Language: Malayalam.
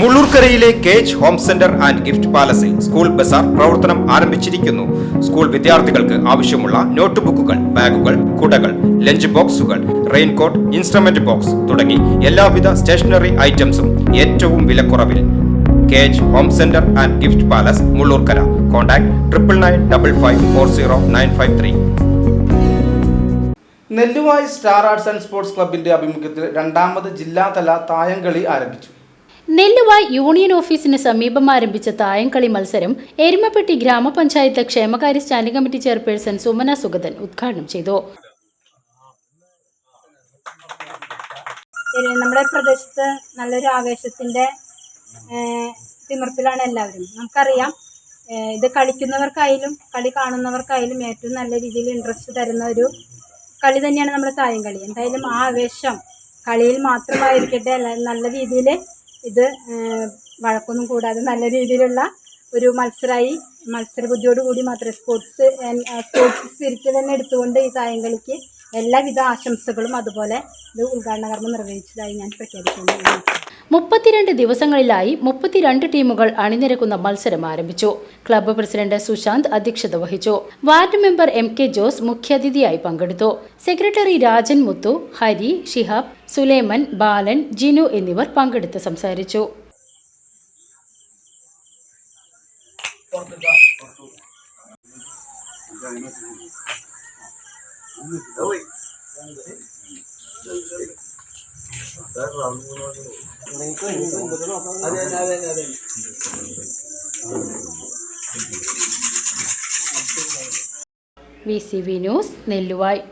മുള്ളൂർക്കരയിലെ cage home centre and gift പാലസിൽ school Bazar പ്രവർത്തനം ആരംഭിച്ചിരിക്കുന്നു. സ്കൂൾ വിദ്യാർത്ഥികൾക്ക് ആവശ്യമുള്ള നോട്ട് ബുക്കുകൾ ബാഗുകൾ കുടകൾ ലഞ്ച് ബോക്സുകൾ റെയിൻകോട്ട് ഇൻസ്ട്രുമെന്റ് ബോക്സ് തുടങ്ങി എല്ലാവിധ സ്റ്റേഷനറി ഐറ്റംസും ഏറ്റവും വിലക്കുറവിൽ. Cage home centre and gift palace Mullurkara. Contact triple nine double five four zero nine five three. Nelluvai star arts and sports ക്ലബിന്റെ ആഭിമുഖ്യത്തിൽ രണ്ടാമത് ജില്ലാതല തായംകളി ആരംഭിച്ചു. നെല്ലുവായ് യൂണിയൻ ഓഫീസിന് സമീപം ആരംഭിച്ച തായംകളി മത്സരം എരുമപ്പെട്ടി ഗ്രാമപഞ്ചായത്ത് ക്ഷേമകാര്യ standing committee chairperson Sumana Sugathan ഉദ്ഘാടനം ചെയ്തു. നമ്മുടെ പ്രദേശത്ത് നല്ലൊരു ആവേശത്തിന്റെ തിമിർപ്പിലാണ് എല്ലാവരും. നമുക്കറിയാം ഇത് കളിക്കുന്നവർക്കായാലും കളി കാണുന്നവർക്കായാലും ഏറ്റവും നല്ല രീതിയിൽ ഇൻട്രസ്റ്റ് തരുന്ന ഒരു കളി തന്നെയാണ് നമ്മുടെ തായം കളി എന്തായാലും ആ ആവേശം കളിയിൽ മാത്രമായിരിക്കട്ടെ നല്ല രീതിയിൽ ഇത് വഴക്കൊന്നും കൂടാതെ നല്ല രീതിയിലുള്ള ഒരു മത്സരമായി മത്സരബുദ്ധിയോടുകൂടി മാത്രമേ സ്പോർട്സ് സ്പോർട്സ് സ്പിരിറ്റ് തന്നെ എടുത്തുകൊണ്ട് ഈ തായം കളിക്ക് എല്ലാവിധ ആശംസകളും അതുപോലെ ഇത് ഉദ്ഘാടന കർമ്മം നിർവഹിച്ചതായി ഞാൻ പ്രഖ്യാപിക്കുന്നു. മുപ്പത്തിരണ്ട് ദിവസങ്ങളിലായി മുപ്പത്തിരണ്ട് ടീമുകൾ അണിനിരക്കുന്ന മത്സരം ആരംഭിച്ചു. ക്ലബ്ബ് പ്രസിഡന്റ് സുശാന്ത് അധ്യക്ഷത വഹിച്ചു. Ward member M K Jose മുഖ്യാതിഥിയായി പങ്കെടുത്തു. സെക്രട്ടറി രാജൻ മുത്തു ഹരി ഷിഹാബ് സുലേമൻ ബാലൻ ജിനു എന്നിവർ പങ്കെടുത്ത് സംസാരിച്ചു. V C V news Nelluvai